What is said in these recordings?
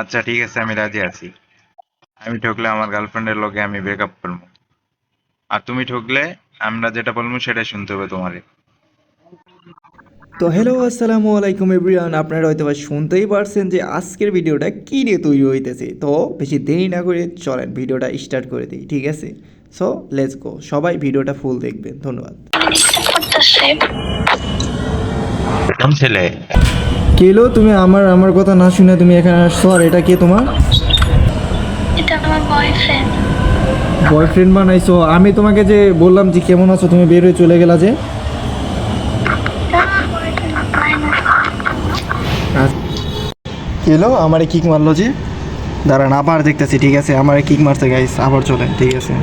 আচ্ছা ঠিক আছে আমি রাজি আছি। আমি ঠকলে আমার গার্লফ্রেন্ডের লোকে আমি ব্রেকআপ করব। আর তুমি ঠকলে আমরা যেটা বলব সেটাই শুনতে হবে তোমারে। তো হ্যালো আসসালামু আলাইকুম এভরিওয়ান আপনারা হয়তো বা শুনতেই পারছেন যে আজকের ভিডিওটা কী নিয়ে তৈরি হইতেছে। তো বেশি দেরি না করে চলেন ভিডিওটা স্টার্ট করে দিই ঠিক আছে? সো লেটস গো সবাই ভিডিওটা ফুল দেখবেন। ধন্যবাদ। ছেলে? কেলো তুমি আমার আমার কথা না শুনে তুমি এখানে আসছো আর এটা কে তোমার? এটা আমার বয়ফ্রেন্ড বয়ফ্রেন্ড বানাইছো। আমি তোমাকে যে বললাম যে কেমন আছো তুমি বের হয়ে চলে গেলা যে। কেলো আমারে কিক মারলো যে। দাঁড়ান আবার দেখতেছি ঠিক আছে? আমারে কিক মারছে গাইস আবার চলে ঠিক আছে?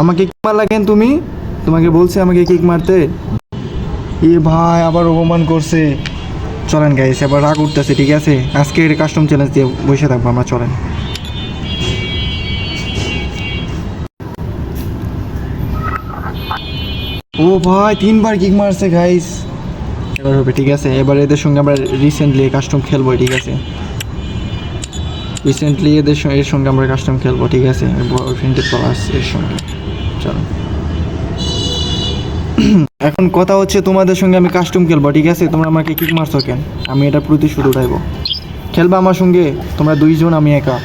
আমাকে কিক মারলা কেন তুমি? তোমাকে বলছে আমাকে কিক মারতে। এ ভাই আবার অপমান করছে। চলেন গাইস এবার রাগ উঠতেছে, ঠিক আছে? আজকে কাস্টম চ্যালেঞ্জ দিয়ে বসে থাকব আমরা, চলেন। ও ভাই, তিনবার কিক মারছে গাইস এবার হবে, ঠিক আছে? এবার এদের সঙ্গে আমরা রিসেন্টলি কাস্টম খেলব, ঠিক আছে? রিসেন্টলি এদের সঙ্গে, এর সঙ্গে আমরা কাস্টম খেলব, ঠিক আছে? বয়ফ্রেন্ডের প্লাস এর সঙ্গে। চলো এখন কথা হচ্ছে তোমাদের সঙ্গে আমি কাস্টম খেলব, ঠিক আছে? তোমরা আমাকে কিক মারছো কেন? আমি এটা প্রতিশোধ উঠাইবো খেলবা আমার সঙ্গে? তোমরা দুইজন, আমি একা।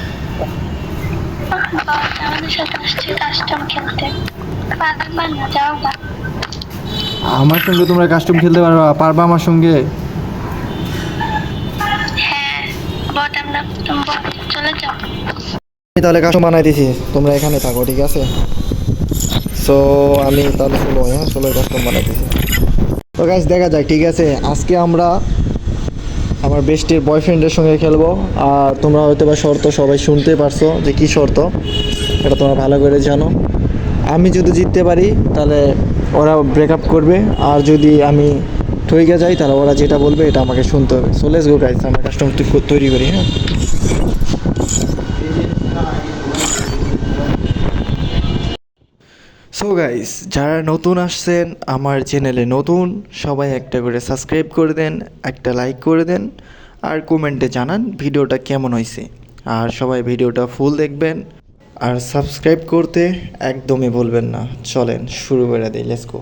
আমার সঙ্গে তোমরা কাস্টম খেলতে পারবা? পারবা আমার সঙ্গে? তাহলে কাস্টম বানাই দিছি তোমরা এখানে থাকো, ঠিক আছে? সো আমি তাহলে ষোলো হ্যাঁ? ষোলো কাস্টম বানাই দিছি। তো গাছ দেখা যাক, ঠিক আছে? আজকে আমরা আমার বেস্টের বয়ফ্রেন্ডের সঙ্গে খেলব। আর তোমরা হয়তো বা শর্ত সবাই শুনতে পারছ যে কি শর্ত। এটা তোমরা ভালো করে জানো। আমি যদি জিততে পারি, তাহলে ওরা ব্রেকআপ করবে। আর যদি আমি ঠইকে যাই, তাহলে ওরা যেটা বলবে, এটা আমাকে শুনতে হবে। সো লেটস গো গাইস আমরা কাস্টম তৈরি করি হ্যাঁ? গাইস যারা নতুন আসছেন আমার চ্যানেলে নতুন সবাই একটা করে সাবস্ক্রাইব করে দেন একটা লাইক করে দেন আর কমেন্টে জানান ভিডিওটা কেমন হয়েছে। আর সবাই ভিডিওটা ফুল দেখবেন আর সাবস্ক্রাইব করতে একদমই ভুলবেন না। চলেন শুরু করে দিই লেটস গো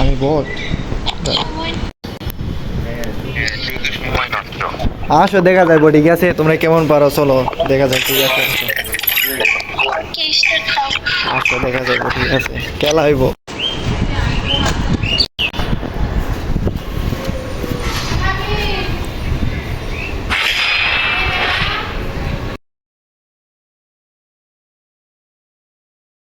আমি বট আসো দেখা যাব ঠিক আছে তোমরা কেমন পারো? চলো দেখা যাক ঠিক আছে। আসো দেখা যাব ঠিক আছে খেলা হইব।